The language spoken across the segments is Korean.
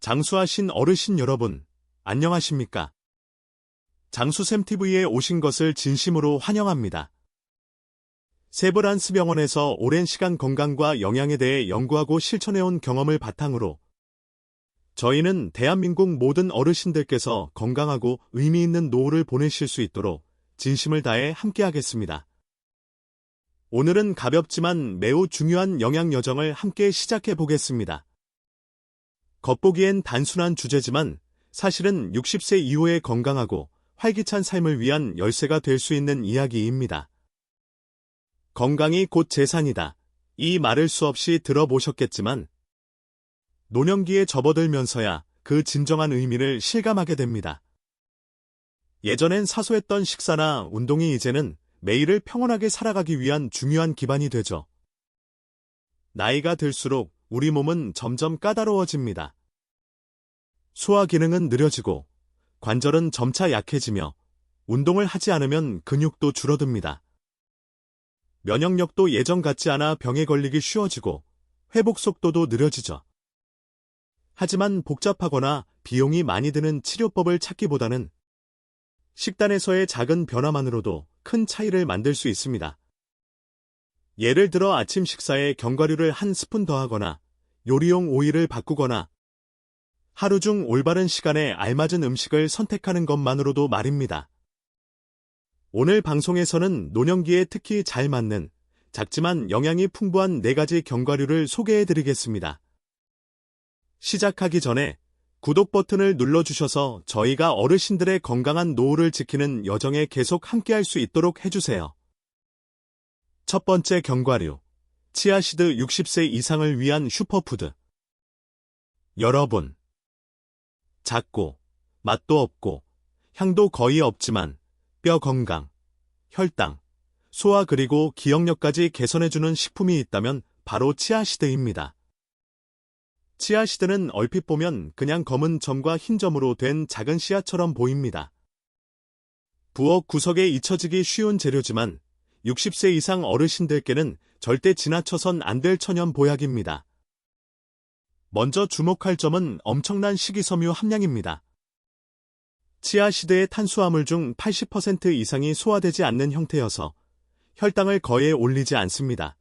장수하신 어르신 여러분, 안녕하십니까? 장수샘TV에 오신 것을 진심으로 환영합니다. 세브란스 병원에서 오랜 시간 건강과 영양에 대해 연구하고 실천해온 경험을 바탕으로 저희는 대한민국 모든 어르신들께서 건강하고 의미 있는 노후를 보내실 수 있도록 진심을 다해 함께하겠습니다. 오늘은 가볍지만 매우 중요한 영양 여정을 함께 시작해 보겠습니다. 겉보기엔 단순한 주제지만 사실은 60세 이후에 건강하고 활기찬 삶을 위한 열쇠가 될 수 있는 이야기입니다. 건강이 곧 재산이다. 이 말을 수없이 들어보셨겠지만 노년기에 접어들면서야 그 진정한 의미를 실감하게 됩니다. 예전엔 사소했던 식사나 운동이 이제는 매일을 평온하게 살아가기 위한 중요한 기반이 되죠. 나이가 들수록 우리 몸은 점점 까다로워집니다. 소화 기능은 느려지고 관절은 점차 약해지며 운동을 하지 않으면 근육도 줄어듭니다. 면역력도 예전 같지 않아 병에 걸리기 쉬워지고 회복 속도도 느려지죠. 하지만 복잡하거나 비용이 많이 드는 치료법을 찾기보다는 식단에서의 작은 변화만으로도 큰 차이를 만들 수 있습니다. 예를 들어 아침 식사에 견과류를 한 스푼 더하거나 요리용 오일을 바꾸거나 하루 중 올바른 시간에 알맞은 음식을 선택하는 것만으로도 말입니다. 오늘 방송에서는 노년기에 특히 잘 맞는 작지만 영양이 풍부한 4가지 견과류를 소개해 드리겠습니다. 시작하기 전에 구독 버튼을 눌러주셔서 저희가 어르신들의 건강한 노후를 지키는 여정에 계속 함께할 수 있도록 해주세요. 첫 번째 견과류. 치아시드 60세 이상을 위한 슈퍼푸드. 여러분. 작고, 맛도 없고, 향도 거의 없지만, 뼈 건강, 혈당, 소화 그리고 기억력까지 개선해주는 식품이 있다면 바로 치아시드입니다. 치아시드는 얼핏 보면 그냥 검은 점과 흰 점으로 된 작은 씨앗처럼 보입니다. 부엌 구석에 잊혀지기 쉬운 재료지만 60세 이상 어르신들께는 절대 지나쳐선 안 될 천연 보약입니다. 먼저 주목할 점은 엄청난 식이섬유 함량입니다. 치아시드의 탄수화물 중 80% 이상이 소화되지 않는 형태여서 혈당을 거의 올리지 않습니다.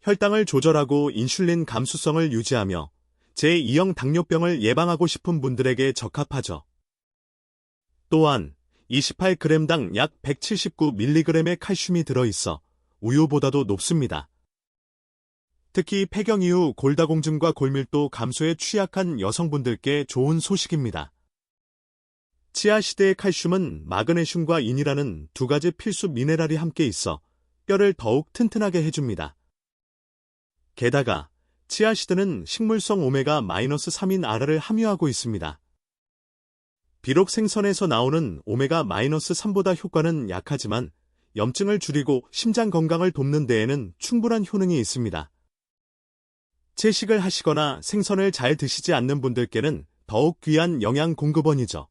혈당을 조절하고 인슐린 감수성을 유지하며 제2형 당뇨병을 예방하고 싶은 분들에게 적합하죠. 또한 28g당 약 179mg의 칼슘이 들어있어 우유보다도 높습니다. 특히 폐경 이후 골다공증과 골밀도 감소에 취약한 여성분들께 좋은 소식입니다. 치아시드의 칼슘은 마그네슘과 인이라는 두 가지 필수 미네랄이 함께 있어 뼈를 더욱 튼튼하게 해줍니다. 게다가 치아시드는 식물성 오메가-3인 아라를 함유하고 있습니다. 비록 생선에서 나오는 오메가-3보다 효과는 약하지만 염증을 줄이고 심장 건강을 돕는 데에는 충분한 효능이 있습니다. 채식을 하시거나 생선을 잘 드시지 않는 분들께는 더욱 귀한 영양 공급원이죠.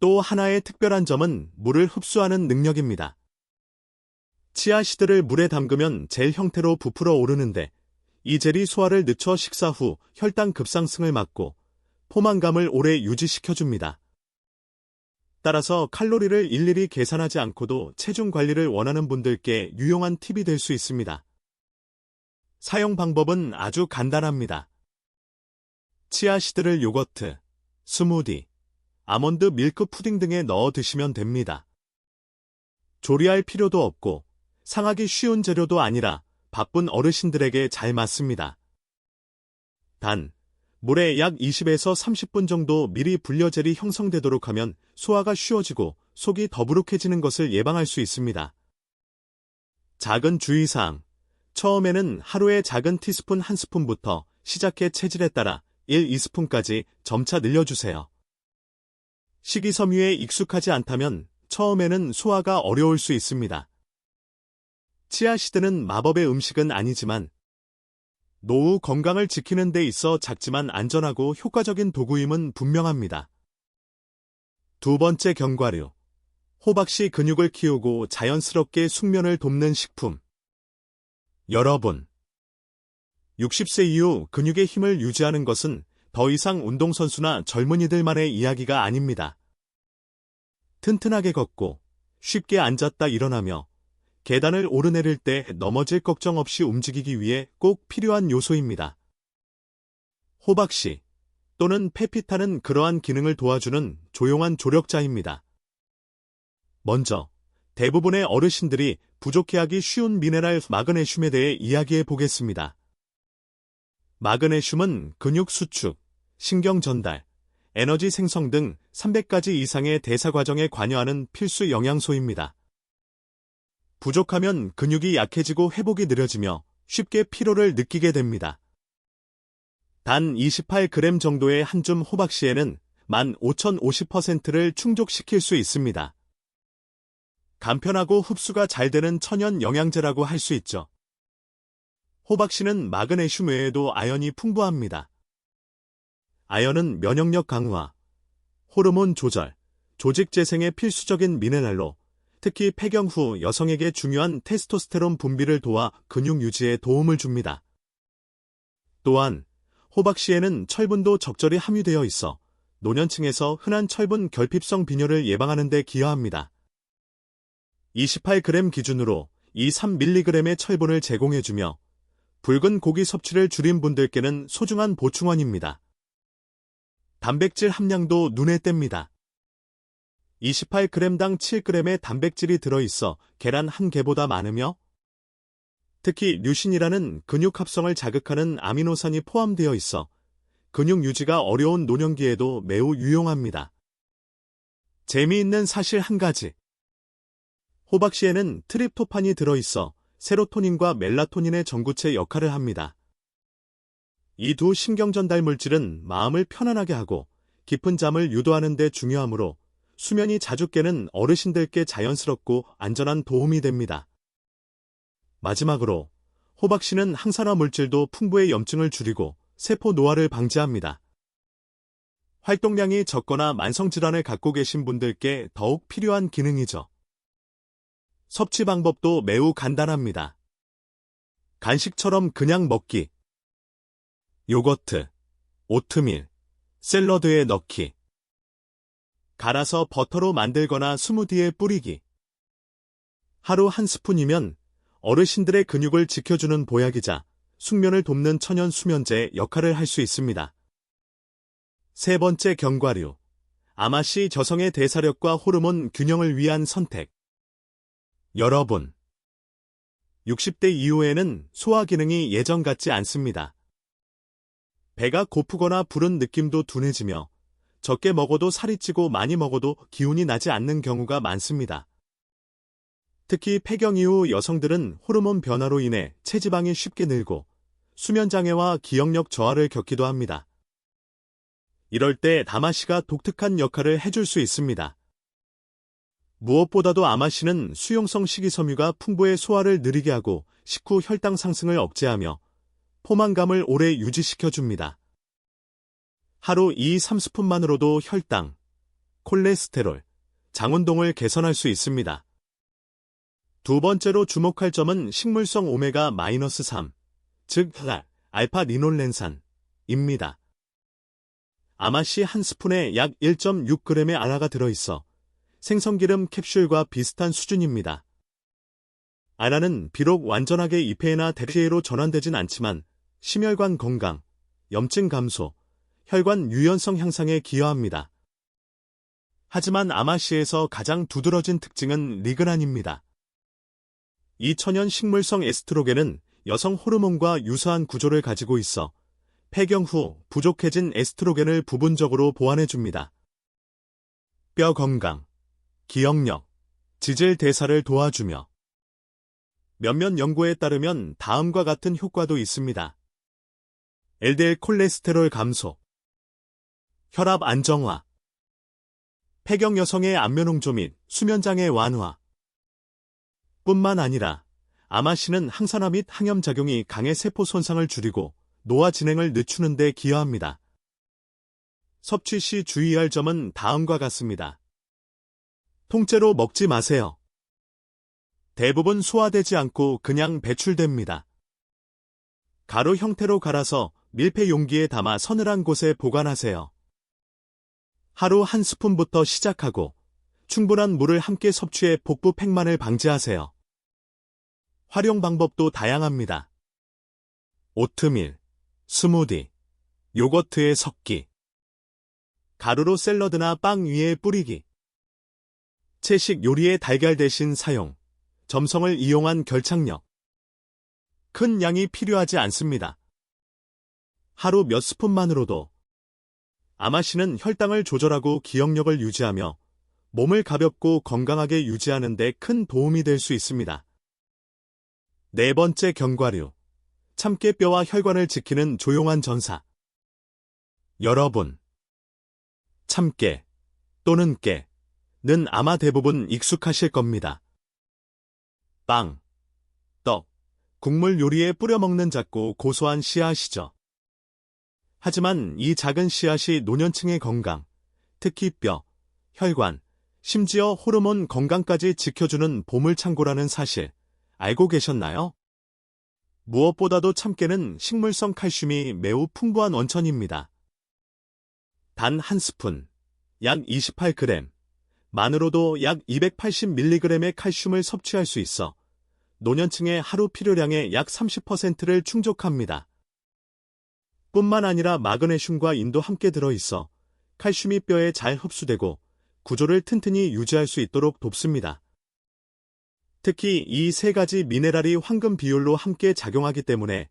또 하나의 특별한 점은 물을 흡수하는 능력입니다. 치아시드를 물에 담그면 젤 형태로 부풀어 오르는데 이 젤이 소화를 늦춰 식사 후 혈당 급상승을 막고 포만감을 오래 유지시켜줍니다. 따라서 칼로리를 일일이 계산하지 않고도 체중 관리를 원하는 분들께 유용한 팁이 될 수 있습니다. 사용 방법은 아주 간단합니다. 치아시드를 요거트, 스무디, 아몬드 밀크 푸딩 등에 넣어 드시면 됩니다. 조리할 필요도 없고 상하기 쉬운 재료도 아니라 바쁜 어르신들에게 잘 맞습니다. 단, 물에 약 20에서 30분 정도 미리 분려젤이 형성되도록 하면 소화가 쉬워지고 속이 더부룩해지는 것을 예방할 수 있습니다. 작은 주의사항. 처음에는 하루에 작은 티스푼 한 스푼부터 시작해 체질에 따라 1, 2스푼까지 점차 늘려주세요. 식이섬유에 익숙하지 않다면 처음에는 소화가 어려울 수 있습니다. 치아시드는 마법의 음식은 아니지만 노후 건강을 지키는 데 있어 작지만 안전하고 효과적인 도구임은 분명합니다. 두 번째 견과류. 호박씨 근육을 키우고 자연스럽게 숙면을 돕는 식품. 여러분. 60세 이후 근육의 힘을 유지하는 것은 더 이상 운동선수나 젊은이들만의 이야기가 아닙니다. 튼튼하게 걷고 쉽게 앉았다 일어나며 계단을 오르내릴 때 넘어질 걱정 없이 움직이기 위해 꼭 필요한 요소입니다. 호박씨 또는 페피타는 그러한 기능을 도와주는 조용한 조력자입니다. 먼저 대부분의 어르신들이 부족해하기 쉬운 미네랄 마그네슘에 대해 이야기해 보겠습니다. 마그네슘은 근육 수축, 신경 전달, 에너지 생성 등 300가지 이상의 대사 과정에 관여하는 필수 영양소입니다. 부족하면 근육이 약해지고 회복이 느려지며 쉽게 피로를 느끼게 됩니다. 단 28g 정도의 한 줌 호박씨에는 15,050%를 충족시킬 수 있습니다. 간편하고 흡수가 잘 되는 천연 영양제라고 할 수 있죠. 호박씨는 마그네슘 외에도 아연이 풍부합니다. 아연은 면역력 강화, 호르몬 조절, 조직 재생에 필수적인 미네랄로 특히 폐경 후 여성에게 중요한 테스토스테론 분비를 도와 근육 유지에 도움을 줍니다. 또한 호박씨에는 철분도 적절히 함유되어 있어 노년층에서 흔한 철분 결핍성 빈혈을 예방하는 데 기여합니다. 28g 기준으로 2-3mg의 철분을 제공해주며 붉은 고기 섭취를 줄인 분들께는 소중한 보충원입니다. 단백질 함량도 눈에 띕니다. 28g당 7g의 단백질이 들어있어 계란 한 개보다 많으며 특히 류신이라는 근육 합성을 자극하는 아미노산이 포함되어 있어 근육 유지가 어려운 노년기에도 매우 유용합니다. 재미있는 사실 한 가지. 호박씨에는 트립토판이 들어있어 세로토닌과 멜라토닌의 전구체 역할을 합니다. 이 두 신경 전달 물질은 마음을 편안하게 하고 깊은 잠을 유도하는 데 중요하므로 수면이 자주 깨는 어르신들께 자연스럽고 안전한 도움이 됩니다. 마지막으로 호박씨는 항산화 물질도 풍부의 염증을 줄이고 세포 노화를 방지합니다. 활동량이 적거나 만성질환을 갖고 계신 분들께 더욱 필요한 기능이죠. 섭취 방법도 매우 간단합니다. 간식처럼 그냥 먹기. 요거트, 오트밀, 샐러드에 넣기. 갈아서 버터로 만들거나 스무디에 뿌리기. 하루 한 스푼이면 어르신들의 근육을 지켜주는 보약이자 숙면을 돕는 천연 수면제 역할을 할 수 있습니다. 세 번째 견과류. 아마시 저성의 대사력과 호르몬 균형을 위한 선택. 여러분. 60대 이후에는 소화 기능이 예전 같지 않습니다. 배가 고프거나 부른 느낌도 둔해지며 적게 먹어도 살이 찌고 많이 먹어도 기운이 나지 않는 경우가 많습니다. 특히 폐경 이후 여성들은 호르몬 변화로 인해 체지방이 쉽게 늘고 수면장애와 기억력 저하를 겪기도 합니다. 이럴 때 다마시가 독특한 역할을 해줄 수 있습니다. 무엇보다도 아마시는 수용성 식이섬유가 풍부의 소화를 느리게 하고 식후 혈당 상승을 억제하며 포만감을 오래 유지시켜줍니다. 하루 2, 3스푼만으로도 혈당, 콜레스테롤, 장운동을 개선할 수 있습니다. 두 번째로 주목할 점은 식물성 오메가-3, 즉 알파 리놀렌산입니다. 아마시 한 스푼에 약 1.6g의 아라가 들어있어 생선기름 캡슐과 비슷한 수준입니다. 아라는 비록 완전하게 이폐나 대피해로 전환되진 않지만 심혈관 건강, 염증 감소, 혈관 유연성 향상에 기여합니다. 하지만 아마시에서 가장 두드러진 특징은 리그란입니다. 이 천연 식물성 에스트로겐은 여성 호르몬과 유사한 구조를 가지고 있어 폐경 후 부족해진 에스트로겐을 부분적으로 보완해줍니다. 뼈 건강, 기억력, 지질 대사를 도와주며 몇몇 연구에 따르면 다음과 같은 효과도 있습니다. LDL 콜레스테롤 감소, 혈압 안정화, 폐경 여성의 안면홍조 및 수면장애 완화 뿐만 아니라 아마시는 항산화 및 항염작용이 강해 세포 손상을 줄이고 노화 진행을 늦추는 데 기여합니다. 섭취 시 주의할 점은 다음과 같습니다. 통째로 먹지 마세요. 대부분 소화되지 않고 그냥 배출됩니다. 가루 형태로 갈아서 밀폐 용기에 담아 서늘한 곳에 보관하세요. 하루 한 스푼부터 시작하고 충분한 물을 함께 섭취해 복부 팽만을 방지하세요. 활용 방법도 다양합니다. 오트밀, 스무디, 요거트에 섞기, 가루로 샐러드나 빵 위에 뿌리기, 채식 요리에 달걀 대신 사용, 점성을 이용한 결착력. 큰 양이 필요하지 않습니다. 하루 몇 스푼만으로도 아마씨는 혈당을 조절하고 기억력을 유지하며 몸을 가볍고 건강하게 유지하는 데 큰 도움이 될 수 있습니다. 네 번째 견과류. 참깨 뼈와 혈관을 지키는 조용한 전사. 여러분. 참깨 또는 깨는 아마 대부분 익숙하실 겁니다. 빵, 떡, 국물 요리에 뿌려 먹는 작고 고소한 씨앗이죠. 하지만 이 작은 씨앗이 노년층의 건강, 특히 뼈, 혈관, 심지어 호르몬 건강까지 지켜주는 보물창고라는 사실 알고 계셨나요? 무엇보다도 참깨는 식물성 칼슘이 매우 풍부한 원천입니다. 단 한 스푼, 약 28g, 만으로도 약 280mg의 칼슘을 섭취할 수 있어 노년층의 하루 필요량의 약 30%를 충족합니다. 뿐만 아니라 마그네슘과 인도 함께 들어있어 칼슘이 뼈에 잘 흡수되고 구조를 튼튼히 유지할 수 있도록 돕습니다. 특히 이 세 가지 미네랄이 황금 비율로 함께 작용하기 때문에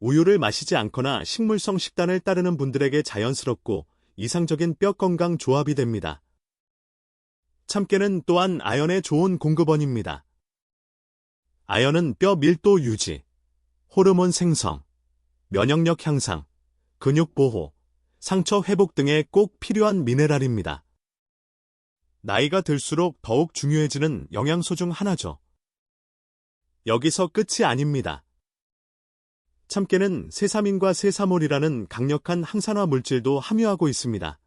우유를 마시지 않거나 식물성 식단을 따르는 분들에게 자연스럽고 이상적인 뼈 건강 조합이 됩니다. 참깨는 또한 아연의 좋은 공급원입니다. 아연은 뼈 밀도 유지, 호르몬 생성, 면역력 향상, 근육 보호, 상처 회복 등에 꼭 필요한 미네랄입니다. 나이가 들수록 더욱 중요해지는 영양소 중 하나죠. 여기서 끝이 아닙니다. 참깨는 세사민과 세사몰이라는 강력한 항산화 물질도 함유하고 있습니다.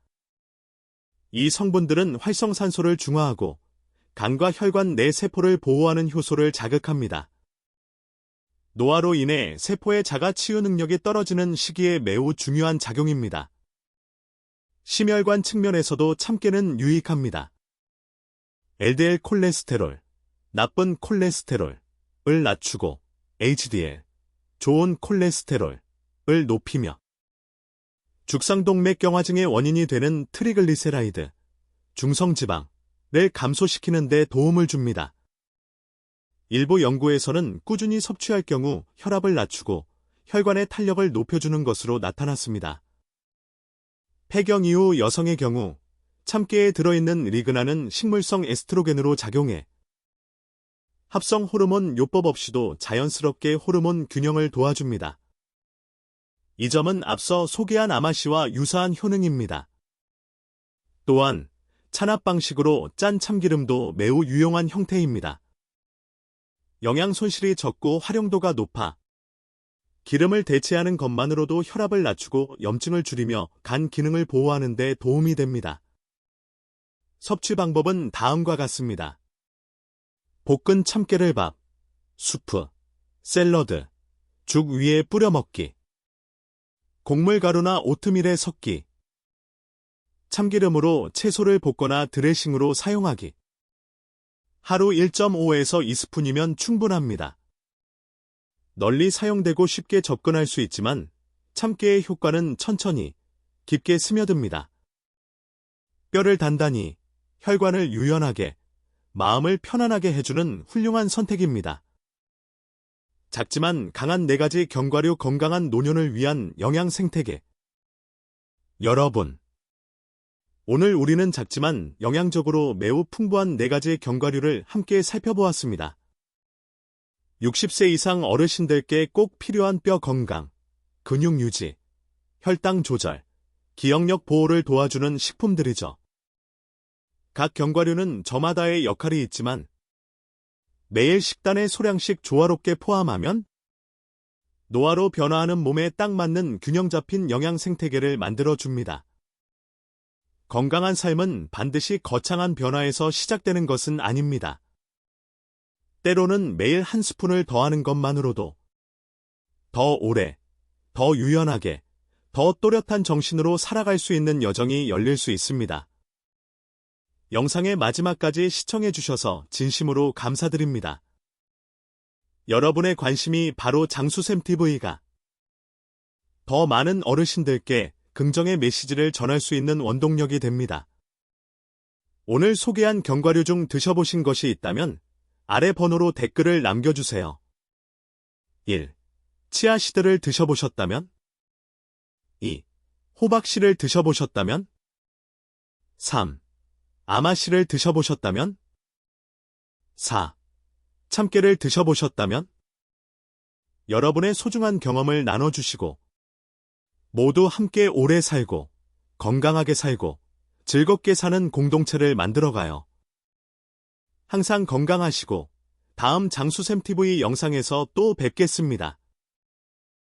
이 성분들은 활성산소를 중화하고 간과 혈관 내 세포를 보호하는 효소를 자극합니다. 노화로 인해 세포의 자가 치유 능력이 떨어지는 시기에 매우 중요한 작용입니다. 심혈관 측면에서도 참깨는 유익합니다. LDL 콜레스테롤, 나쁜 콜레스테롤을 낮추고 HDL, 좋은 콜레스테롤을 높이며 죽상동맥 경화증의 원인이 되는 트리글리세라이드, 중성지방을 감소시키는 데 도움을 줍니다. 일부 연구에서는 꾸준히 섭취할 경우 혈압을 낮추고 혈관의 탄력을 높여주는 것으로 나타났습니다. 폐경 이후 여성의 경우 참깨에 들어있는 리그나는 식물성 에스트로겐으로 작용해 합성 호르몬 요법 없이도 자연스럽게 호르몬 균형을 도와줍니다. 이 점은 앞서 소개한 아마씨와 유사한 효능입니다. 또한 찬압 방식으로 짠 참기름도 매우 유용한 형태입니다. 영양 손실이 적고 활용도가 높아 기름을 대체하는 것만으로도 혈압을 낮추고 염증을 줄이며 간 기능을 보호하는 데 도움이 됩니다. 섭취 방법은 다음과 같습니다. 볶은 참깨를 밥, 수프, 샐러드, 죽 위에 뿌려 먹기. 곡물가루나 오트밀에 섞기. 참기름으로 채소를 볶거나 드레싱으로 사용하기. 하루 1.5에서 2스푼이면 충분합니다. 널리 사용되고 쉽게 접근할 수 있지만 참깨의 효과는 천천히 깊게 스며듭니다. 뼈를 단단히, 혈관을 유연하게, 마음을 편안하게 해주는 훌륭한 선택입니다. 작지만 강한 네 가지 견과류 건강한 노년을 위한 영양 생태계. 여러분. 오늘 우리는 작지만 영양적으로 매우 풍부한 네 가지 견과류를 함께 살펴보았습니다. 60세 이상 어르신들께 꼭 필요한 뼈 건강, 근육 유지, 혈당 조절, 기억력 보호를 도와주는 식품들이죠. 각 견과류는 저마다의 역할이 있지만 매일 식단에 소량씩 조화롭게 포함하면 노화로 변화하는 몸에 딱 맞는 균형 잡힌 영양 생태계를 만들어 줍니다. 건강한 삶은 반드시 거창한 변화에서 시작되는 것은 아닙니다. 때로는 매일 한 스푼을 더하는 것만으로도 더 오래, 더 유연하게, 더 또렷한 정신으로 살아갈 수 있는 여정이 열릴 수 있습니다. 영상의 마지막까지 시청해주셔서 진심으로 감사드립니다. 여러분의 관심이 바로 장수샘TV가 더 많은 어르신들께 긍정의 메시지를 전할 수 있는 원동력이 됩니다. 오늘 소개한 견과류 중 드셔보신 것이 있다면 아래 번호로 댓글을 남겨주세요. 1. 치아시드를 드셔보셨다면 2. 호박씨를 드셔보셨다면 3. 아마씨를 드셔보셨다면 4. 참깨를 드셔보셨다면 여러분의 소중한 경험을 나눠주시고 모두 함께 오래 살고 건강하게 살고 즐겁게 사는 공동체를 만들어가요. 항상 건강하시고 다음 장수샘TV 영상에서 또 뵙겠습니다.